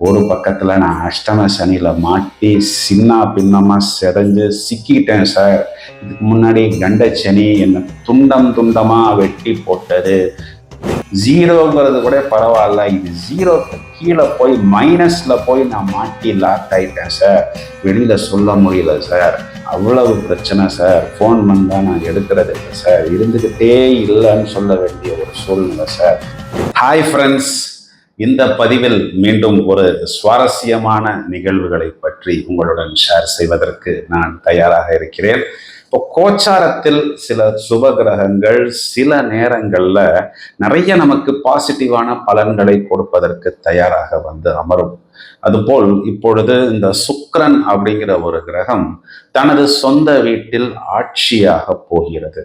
ஒரு பக்கத்தில் நான் அஷ்டம சனியில் மாட்டி சின்ன பின்னமாக செதஞ்சு சிக்கிட்டேன் சார். இதுக்கு முன்னாடி கண்ட சனி என்னை துண்டம் துண்டமாக வெட்டி போட்டது. ஜீரோங்கிறது கூட பரவாயில்ல. இது ஜீரோக்கு கீழே போய் மைனஸில் போய் நான் மாட்டி லாக் ஆகிட்டேன் சார். வெளியில் சொல்ல முடியல சார். அவ்வளவு பிரச்சனை சார். ஃபோன் பண்ணால் நான் எடுக்கிறது இல்லை சார். இருந்துக்கிட்டே இல்லைன்னு சொல்ல வேண்டிய ஒரு சூழ்நிலை சார். ஹாய் ஃப்ரெண்ட்ஸ் இந்த பதிவில் மீண்டும் ஒரு சுவாரஸ்யமான நிகழ்வுகளை பற்றி உங்களுடன் ஷேர் செய்வதற்கு நான் தயாராக இருக்கிறேன். இப்போ கோச்சாரத்தில் சில சுப கிரகங்கள் சில நேரங்களில் நிறைய நமக்கு பாசிட்டிவான பலன்களை கொடுப்பதற்கு தயாராக வந்து அமரும். அதுபோல் இப்பொழுது இந்த சுக்ரன் அப்படிங்கிற ஒரு கிரகம் தனது சொந்த வீட்டில் ஆட்சியாக போகிறது.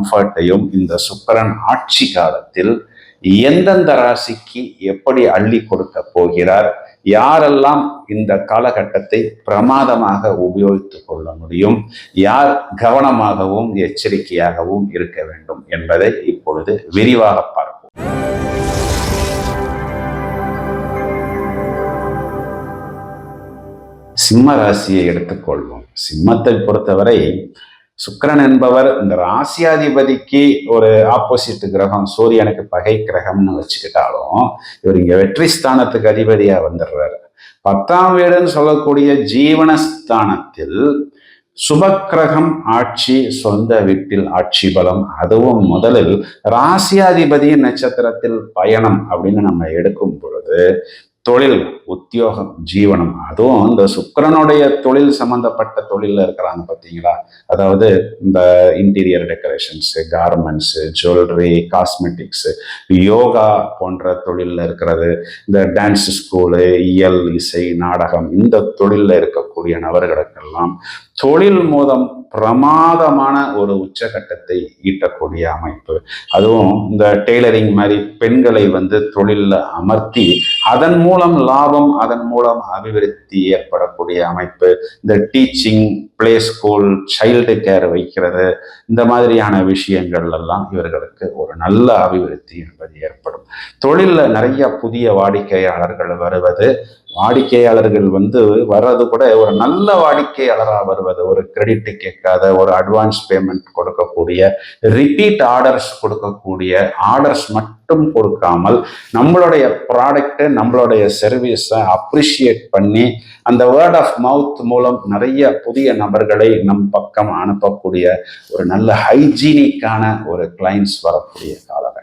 கம்ஃபர்ட்டையும் இந்த சுக்கரன் ஆட்சி காலத்தில் எந்தெந்த ராசிக்கு எப்படி அள்ளி கொடுக்க போகிறார் யாரெல்லாம் இந்த காலகட்டத்தை பிரமாதமாக உபயோகித்துக் கொள்ள முடியும் யார் கவனமாகவும் எச்சரிக்கையாகவும் இருக்க வேண்டும் என்பதை இப்பொழுது விரிவாக பார்ப்போம். சிம்ம ராசியை எடுத்துக்கொள்வோம். சிம்மத்தை பொறுத்தவரை சுக்கரன் என்பவர் இந்த ராசியாதிபதிக்கு ஒரு ஆப்போசிட் கிரகம் சூரியனுக்கு பகை கிரகம்னு வச்சுக்கிட்டாலும் இவர் இங்க வெற்றி ஸ்தானத்துக்கு அதிபதியா வந்துடுறாரு பத்தாம் வீடுன்னு சொல்லக்கூடிய ஜீவனஸ்தானத்தில் சுபக்கிரகம் ஆட்சி சொந்த வீட்டில் ஆட்சி பலம் அதுவும் முதலில் ராசியாதிபதி நட்சத்திரத்தில் பயணம் அப்படின்னு நம்ம எடுக்கும் பொழுது தொழில் உத்தியோகம் ஜீவனம் அதுவும் இந்த சுக்கரனுடைய தொழில் சம்பந்தப்பட்ட தொழிலில் இருக்கிறாங்க பார்த்தீங்களா அதாவது இந்த interior decorations garments jewellery cosmetics yoga போன்ற தொழிலில் இருக்கிறது. இந்த டான்ஸ் ஸ்கூலு இயல் இசை நாடகம் இந்த தொழிலில் இருக்கக்கூடிய இருக்கக்கூடிய நபர்களுக்கெல்லாம் தொழில் மூலம் பிரமாதமான ஒரு உச்சகட்டத்தை ஈட்டக்கூடிய அமைப்பு. அதுவும் இந்த டெய்லரிங் மாதிரி பெண்களை வந்து தொழிலில் அமர்த்தி அதன் மூலம் மூலம் லாபம் அதன் மூலம் அபிவிருத்தி ஏற்படக்கூடிய அமைப்பு. இந்த teaching play school child care வைக்கிறது. இந்த மாதிரியான விஷயங்கள் எல்லாம் இவர்களுக்கு ஒரு நல்ல அபிவிருத்தி என்பது ஏற்படும். தொழிலில் நிறைய புதிய வாடிக்கையாளர்கள் வருவது வாடிக்கையாளர்கள் வந்து வர்றது கூட ஒரு நல்ல வாடிக்கையாளராக வருவது ஒரு கிரெடிட் கேட்காத ஒரு அட்வான்ஸ் பேமெண்ட் கொடுக்கக்கூடிய ரிப்பீட் ஆர்டர்ஸ் கொடுக்கக்கூடிய ஆர்டர்ஸ் மட்டும் கொடுக்காமல் நம்மளுடைய ப்ராடக்ட்டு நம்மளுடைய சர்வீஸை அப்ரிஷியேட் பண்ணி அந்த வேர்ட் ஆஃப் மவுத் மூலம் நிறைய புதிய நபர்களை நம் பக்கம் அனுப்பக்கூடிய ஒரு நல்ல ஹைஜீனிக்கான ஒரு கிளைண்ட்ஸ் வரக்கூடிய காலகட்டம்.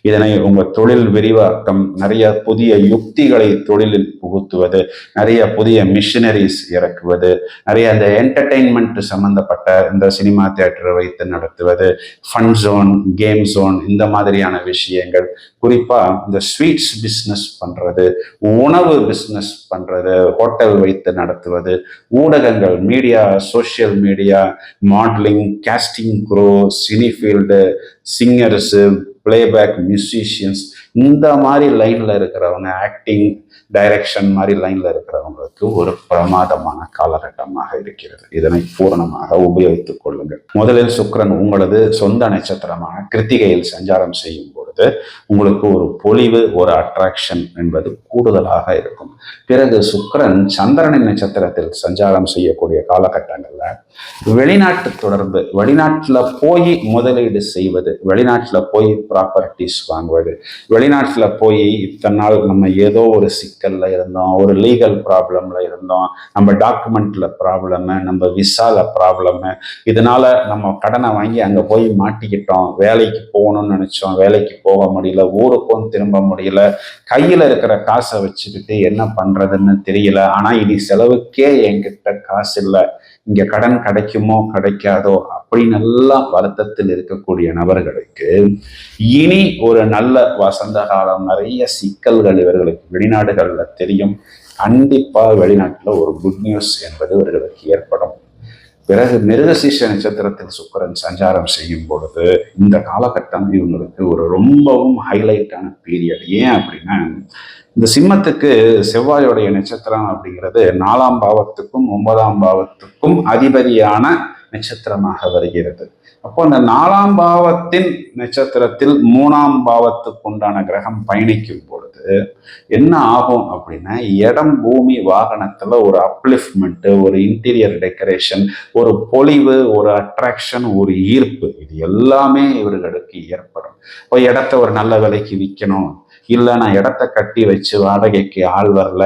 இதனை உங்க தொழில் விரிவாக்கம் நிறைய புதிய யுக்திகளை தொழிலில் புகுத்துவது நிறைய புதிய மிஷினரிஸ் இறக்குவது நிறைய இந்த என்டர்டெயின்மெண்ட் சம்பந்தப்பட்ட இந்த சினிமா தியேட்டரை வைத்து நடத்துவது ஃபன் ஜோன் கேம் ஜோன் இந்த மாதிரியான விஷயங்கள். குறிப்பா இந்த ஸ்வீட்ஸ் பிஸ்னஸ் பண்றது உணவு பிஸ்னஸ் பண்றது ஹோட்டல் வைத்து நடத்துவது ஊடகங்கள் media social media modelling casting crew cine field singers playback musicians இந்த மாதிரி லைனில் இருக்கிறவங்க ஆக்டிங் டைரக்ஷன் மாதிரி லைனில் இருக்கிறவங்களுக்கு ஒரு பிரமாதமான காலகட்டமாக இருக்கிறது. இதனை பூரணமாக உபயோகித்துக் கொள்ளுங்கள். முதலில் சுக்ரன் உங்களது சொந்த நட்சத்திரமான கிருத்திகையில் சஞ்சாரம் செய்யும் போது பொழுது உங்களுக்கு ஒரு பொலிவு ஒரு அட்ராக்ஷன் என்பது கூடுதலாக இருக்கும். பிறகு சுக்கரன் சந்திரனின் நட்சத்திரத்தில் சஞ்சாரம் செய்யக்கூடிய காலகட்டங்களில் வெளிநாட்டு தொடர்பு வெளிநாட்டில் போய் முதலீடு செய்வது வெளிநாட்டில் போய் ப்ராப்பர்ட்டிஸ் வாங்குவது வெளிநாட்டில் போய் இத்தனை நாள் நம்ம ஏதோ ஒரு சிக்கலில் இருந்தோம் ஒரு லீகல் ப்ராப்ளமில் இருந்தோம் நம்ம டாக்குமெண்ட்டில் ப்ராப்ளமு நம்ம விசால ப்ராப்ளமு இதனால் நம்ம கடனை வாங்கி அங்கே போய் மாட்டிக்கிட்டோம் வேலைக்கு போகணும்னு நினச்சோம் வேலைக்கு போக முடியல ஊருக்கும் திரும்ப முடியல. கையில் இருக்கிற காசை வச்சுக்கிட்டு என்ன பண்றதுன்னு தெரியல. ஆனால் இனி செலவுக்கே என்கிட்ட காசு இல்லை. இங்கே கடன் கிடைக்குமோ கிடைக்காதோ அப்படின்னு எல்லாம் வருத்தத்தில் இருக்கக்கூடிய நபர்களுக்கு இனி ஒரு நல்ல வசந்த காலம் நிறைய சிக்கல்கள் இவர்களுக்கு வெளிநாடுகளில் தெரியும். கண்டிப்பாக வெளிநாட்டில் ஒரு குட் நியூஸ் என்பது இவர்களுக்கு ஏற்படும். பிறகு மிருகசீஷ நட்சத்திரத்தில் சுக்கரன் சஞ்சாரம் செய்யும் பொழுது இந்த காலகட்டம் இவங்களுக்கு ஒரு ரொம்பவும் ஹைலைட்டான பீரியட் ஏன் அப்படின்னா இந்த சிம்மத்துக்கு செவ்வாயோடைய நட்சத்திரம் அப்படிங்கிறது நாலாம் பாவத்துக்கும் ஒன்பதாம் பாவத்துக்கும் அதிபதியான நட்சத்திரமாக வருகிறது. அப்போ அந்த நாலாம் பாவத்தின் நட்சத்திரத்தில் மூணாம் பாவத்துக்கு உண்டான கிரகம் பயணிக்கும் பொழுது என்ன ஆகும் அப்படின்னா இடம் பூமி வாகனத்தில் ஒரு அப்லிஃப்ட்மெண்ட்டு ஒரு இன்டீரியர் டெக்கரேஷன் ஒரு பொலிவு ஒரு அட்ராக்ஷன் ஒரு ஈர்ப்பு இது எல்லாமே இவர்களுக்கு ஏற்படும். இப்போ இடத்த ஒரு நல்ல விலைக்கு விற்கணும் இல்லை நான் இடத்த கட்டி வச்சு வாடகைக்கு ஆள் வரல.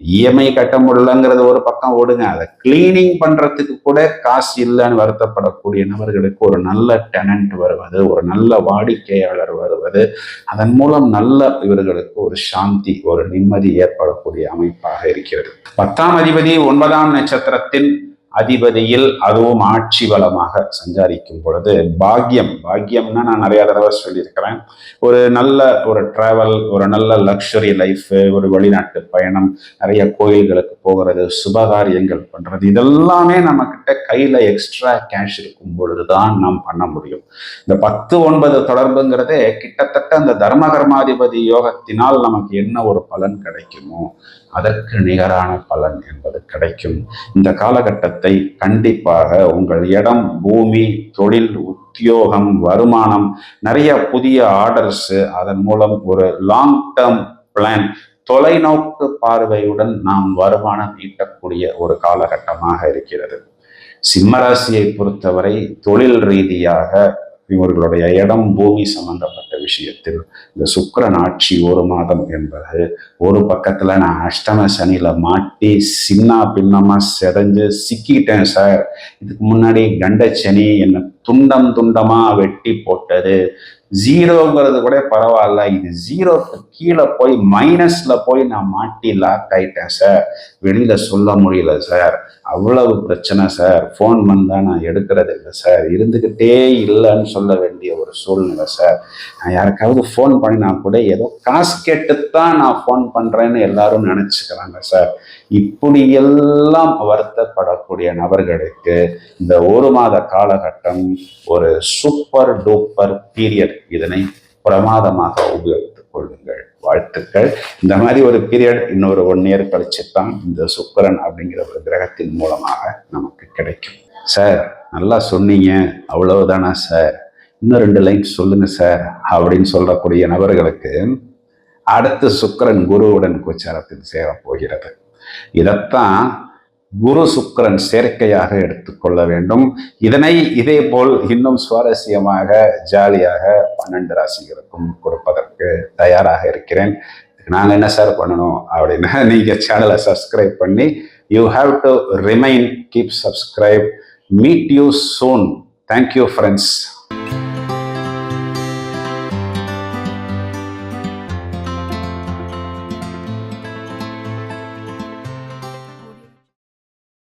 இஎம்ஐ கட்ட முடியலங்கிறது ஒரு பக்கம் ஓடுங்க. அதை கிளீனிங் பண்றதுக்கு கூட காசு இல்லைன்னு வருத்தப்படக்கூடிய நபர்களுக்கு ஒரு நல்ல டெனன்ட் வருவது ஒரு நல்ல வாடிக்கையாளர் வருவது அதன் மூலம் நல்ல இவர்களுக்கு ஒரு சாந்தி ஒரு நிம்மதி ஏற்படக்கூடிய அமைப்பாக இருக்கிறது. பத்தாம் அதிபதி ஒன்பதாம் நட்சத்திரத்தின் அதிபதியில் அதுவும் ஆட்சி பலமாக சஞ்சாரிக்கும் பொழுது பாக்கியம் பாக்கியம்னா நான் நிறைய தடவை சொல்லியிருக்கிறேன். ஒரு நல்ல ஒரு டிராவல் ஒரு நல்ல லக்ஸரி லைஃப் ஒரு வெளிநாட்டு பயணம் நிறைய கோயில்களுக்கு போகிறது சுபகாரியங்கள் பண்றது இதெல்லாமே நம்ம கிட்ட கையில எக்ஸ்ட்ரா கேஷ் இருக்கும் பொழுது தான் நாம் பண்ண முடியும். இந்த பத்து ஒன்பது தொடர்புங்கிறதே கிட்டத்தட்ட அந்த தர்மகர்மாதிபதி யோகத்தினால் நமக்கு என்ன ஒரு பலன் கிடைக்குமோ அதற்கு நிகரான பலன் என்பது கிடைக்கும். இந்த காலகட்டத்தை கண்டிப்பாக உங்கள் இடம் பூமி தொழில் உத்தியோகம் வருமானம் நிறைய புதிய ஆர்டர்ஸ் அதன் மூலம் ஒரு லாங் டேர்ம் பிளான் தொலைநோக்கு பார்வையுடன் நாம் வருமானம் ஈட்டக்கூடிய ஒரு காலகட்டமாக இருக்கிறது. சிம்மராசியை பொறுத்தவரை தொழில் ரீதியாக இவர்களுடைய இடம் பூமி சம்பந்தப்பட்ட விஷயத்தில் இந்த சுக்கரன் ஆட்சி ஒரு மாதம் என்பது ஒரு பக்கத்தில் நான் அஷ்டம சனியில் மாட்டி சின்ன பின்னமாக செதஞ்சு சிக்கிட்டேன் சார். இதுக்கு முன்னாடி கண்ட சனி என்னை துண்டம் துண்டமா வெட்டி போட்டது. ஜீரோங்கிறது கூட பரவாயில்ல. இது ஜீரோக்கு கீழே போய் மைனஸ்ல போய் நான் மாட்டி லாக் ஆயிட்டேன் சார் வெளியில சொல்ல முடியல சார் அவ்வளவு பிரச்சனை சார் ஃபோன் வந்தா நான் எடுக்கிறது இல்லை சார் இருந்துக்கிட்டே இல்லைன்னு சொல்ல வேண்டிய ஒரு சூழ்நிலை சார் நான் யாருக்காவது ஃபோன் பண்ணினா கூட ஏதோ காசு கேட்டுத்தான் நான் ஃபோன் பண்றேன்னு எல்லாரும் நினைச்சுக்கிறாங்க சார் இப்படி எல்லாம் வருத்தப்படக்கூடிய நபர்களுக்கு இந்த ஒரு மாத காலகட்டம் ஒரு சூப்பர் டூப்பர் பீரியட் இதனை பிரமாதமாக உபயோகித்துக் கொள்ளுங்கள். வாழ்த்துக்கள். இந்த மாதிரி ஒரு பீரியட் இன்னொரு ஒன் இயர் கழிச்சு தான் இந்த சுக்கரன் அப்படிங்கிற ஒரு கிரகத்தின் மூலமாக நமக்கு கிடைக்கும். சார் நல்லா சொன்னீங்க. அவ்வளவுதானா சார் இன்னும் ரெண்டு லைன் சொல்லுங்க சார் அப்படின்னு சொல்லக்கூடிய நபர்களுக்கு அடுத்து சுக்கரன் குருவுடன் கோச்சாரத்தில் சேரப் போகிறது. இதைத்தான் குரு சுக்கரன் சேர்க்கையாக எடுத்துக்கொள்ள வேண்டும். இதனை இதே போல் இன்னும் சுவாரஸ்யமாக ஜாலியாக பன்னெண்டு ராசிகளுக்கும் கொடுப்பதற்கு தயாராக இருக்கிறேன். நாங்கள் என்ன சார் பண்ணணும் அப்படின்னா நீங்கள் சேனலை சப்ஸ்கிரைப் பண்ணி you have to remain keep subscribe meet you soon thank you friends